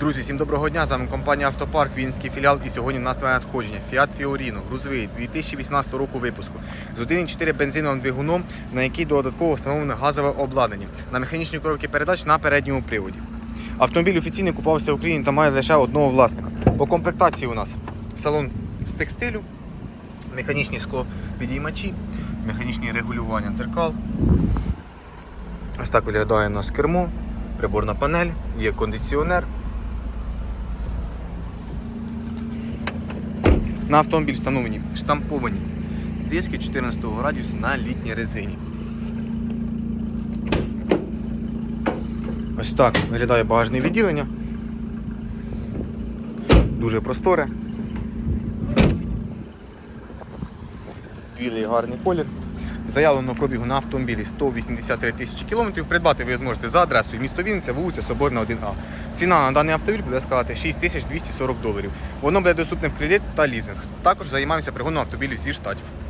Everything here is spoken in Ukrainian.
Друзі, всім доброго дня. З вами компанія Автопарк, Вінський філіал. І сьогодні в нас нове надходження. Fiat Fiorino, грузовий 2018 року випуску з 1,4 бензиновим двигуном, на який додатково встановлене газове обладнання на механічній коробці передач на передньому приводі. Автомобіль офіційно купувався в Україні та має лише одного власника. По комплектації у нас салон з текстилю, механічні скло підіймачі, механічні регулювання дзеркал. Ось так виглядає у нас кермо, приборна панель, є кондиціонер. На автомобіль встановлені штамповані диски 14 градусу на літній резині. Ось так виглядає багажне відділення. Дуже просторе. Білий гарний колір. Заявлено пробігу на автомобілі 183 тисячі кілометрів. Придбати ви зможете за адресою місто Вінниця, вулиця Соборна 1А. Ціна на даний автомобіль буде складати 6240 доларів. Воно буде доступне в кредит та лізинг. Також займаємося пригоном автомобілів зі штатів.